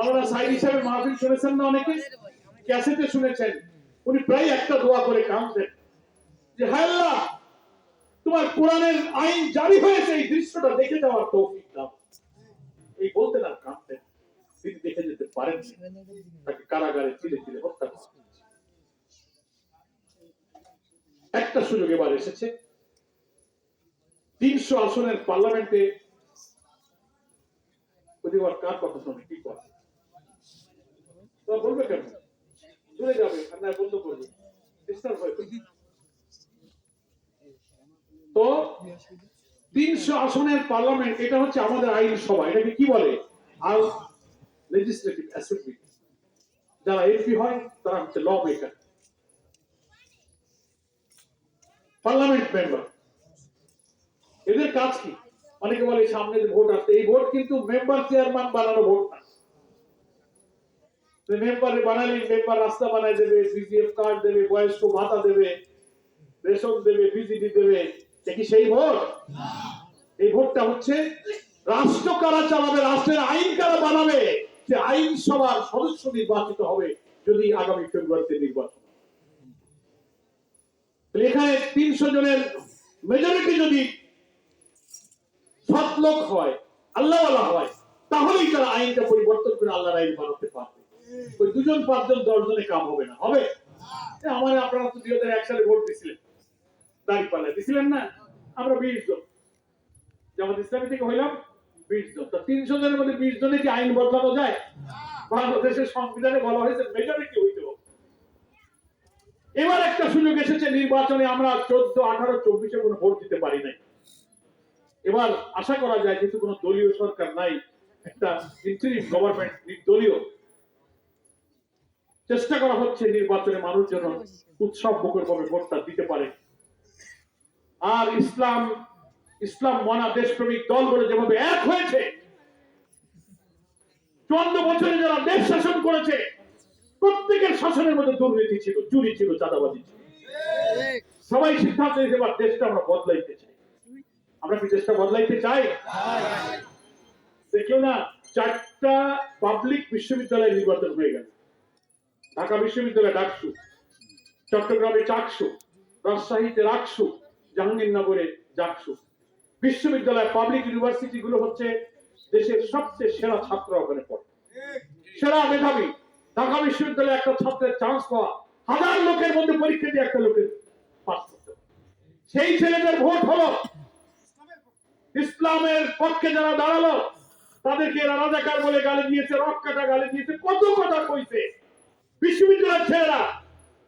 মৌলানা সাইদ হিসাবে মাহফিল শুনেছেন না অনেকে? ক্যাসেটে শুনেছেন। উনি প্রায় একটা দোয়া করে কাঁদতেন। যে, হায় তোমার কোরআনের আইন জারি হয়েছে, এই দৃশ্যটা দেখে যাওয়ার তৌফিক দাও। এই তিনি দেখে যেতে পারেন তাকে কারাগারে চিলে চিলে হত্যা একটা সুযোগ এবার এসেছে। তিনশো আসনের পার্লামেন্টে কার কথা শুনে? কি করে বলবে কেন? চলে যাবে বন্ধ করবে। হয় তো। তিনশো আসনের পার্লামেন্ট, এটা হচ্ছে আমাদের আইন সভা, এটাকে কি বলে? আর অ্যাসেম্বলি যারা এমপি হয়, তারা হচ্ছে ল মেকার পার্লামেন্ট মেম্বার এদের কাজ কি? অনেকে বলে সামনে যে ভোট আসছে, এই ভোট কিন্তু মেম্বার চেয়ারম্যান বানানো ভোট না। বানালে, মেম্বার রাস্তা বানায় দেবে কার্ড দেবে, বয়স্ক ভাতা দেবে, রেশন দেবে বিজিডি দেবে কি সেই ভোট? এই ভোটটা হচ্ছে রাষ্ট্র কারা চালাবে, রাষ্ট্রের আইন কারা বানাবে সে আইন সভার সদস্য নির্বাচিত হবে যদি আগামী ফেব্রুয়ারিতে নির্বাচন এখানে তিনশো জনের মেজরিটি যদি সৎ লোক হয় আল্লাহ হয়, তাহলেই তারা আইনটা পরিবর্তন করে আল্লাহর আইন বানাতে পারবে। ওই দুজন, পাঁচজন কাম হবে না। হবে? আমার আপনারা তো দুই হাজার এক সালে ভোট দিছিলেন। দিছিলেন না? আমরা বিশ জন। জামাত ইসলামী থেকে হইলাম বিশ জন। তিনশো জনের মধ্যে বিশ জনে কি আইন বদলানো যায়? বাংলাদেশের সংবিধানে বলা হয়েছে মেজরিটি হইতে হবে। এবার একটা সুযোগ এসেছে, নির্বাচনে আমরা চোদ্দ, আঠারো, চব্বিশে কোনো ভোট দিতে পারি নাই। এবার আশা করা যায় যেহেতু কোনো দলীয় সরকার নাই। একটা ইন্টারিম গভর্নমেন্ট নির্দলীয়। চেষ্টা করা হচ্ছে নির্বাচনে মানুষ যেন উৎসব মুখর ভাবে ভোটটা দিতে পারে। আর ইসলাম ইসলাম মনা দেশপ্রেমিক দলগুলো যেভাবে এক হয়েছে চুয়ান্ন বছরে যারা দেশ শাসন করেছে প্রত্যেকের শাসনের মধ্যে দুর্নীতি ছিল চুরি ছিল চাঁদাবাজি ছিল। সবাই সিদ্ধান্ত নিয়েছে এবার দেশটা আমরা বদলাইতে চাই। আমরা কি দেশটা বদলাইতে চাই? দেখল না চারটা পাবলিক বিশ্ববিদ্যালয় নির্বাচন হয়ে গেল। ঢাকা বিশ্ববিদ্যালয় ডাকসু চট্টগ্রামে চাকসু, রাজশাহীতে রাকসু, জাহাঙ্গীরনগরে জাকসু। বিশ্ববিদ্যালয় পাবলিক ইউনিভার্সিটি গুলো হচ্ছে দেশের সবচেয়ে সেরা ছাত্র ওখানে পড়ে। সেরা মেধাবী। ঢাকা বিশ্ববিদ্যালয়ে একটা ছাত্রের চান্স পাওয়া হাজার লোকের মধ্যে পরীক্ষা দিয়ে একটা লোকের পাস করতে সেই ছেলেদের ভোট হলো ইসলামের পক্ষে যারা দাঁড়াল, তাদেরকে এরা রাজাকার বলে গালি দিয়েছে রক কাটা গালি দিয়েছে, কত কথা কইছে। বিশ্ববিদ্যালয়ের ছেলেরা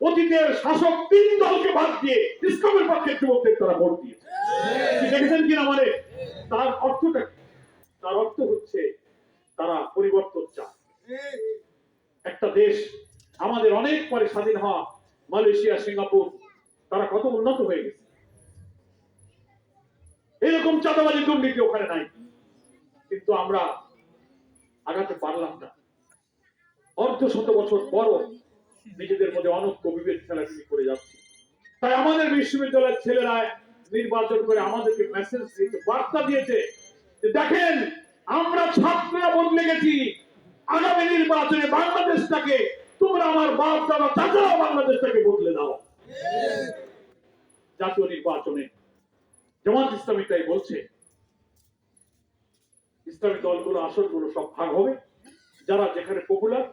অতীতের শাসক তিন দলকে বাদ দিয়ে ইসলামের পক্ষে যুবকদের তারা ভোট দিয়েছে। দেখেছেন কিনা মানে? তার অর্থটা কি? তার অর্থ হচ্ছে তারা পরিবর্তন চায়। একটা দেশ আমাদের অনেক পরে স্বাধীন হওয়া মালয়েশিয়া, সিঙ্গাপুর, তারা কত উন্নত হয়ে গেছে। এরকম চাঁদাবাজি দুর্নীতি ওখানে নাই। কিন্তু আমরা আগাতে পারলাম না। অর্ধ শত বছর পরও নিজেদের মধ্যে অনৈক্য বিভেদ খেলাখেলি করে যাচ্ছে। তাই আমাদের বিশ্ববিদ্যালয়ের ছেলেরা নির্বাচন করে আমাদেরকে মেসেজ দিয়েছে, বার্তা দিয়েছে যে দেখেন, আমরা ছাত্ররা বদলে গেছি। আগামী নির্বাচনে বাংলাদেশটাকে, তোমরা আমার বাপ, দাদা চাচারা বাংলাদেশটাকে বদলে দাও। জাতীয় নির্বাচনে জামাত ইসলামী তাই বলছে, ইসলামী দলগুলো, আসনগুলো সব ভাগ হবে। যারা যেখানে পপুলার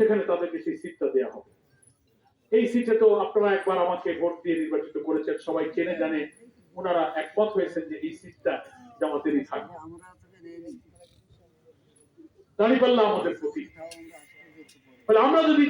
সেখানে তাদেরকে সেই সিটটা দেওয়া হবে। এই সিটে তো আপনারা একবার আমাকে ভোট দিয়ে নির্বাচিত করেছেন, সবাই চেনে জানে, ওনারা একমত হয়েছেন যে এই সিটটা জামাতেরই থাকবে। দাঁড়িপাল্লা আমাদের প্রতি আমরা যদি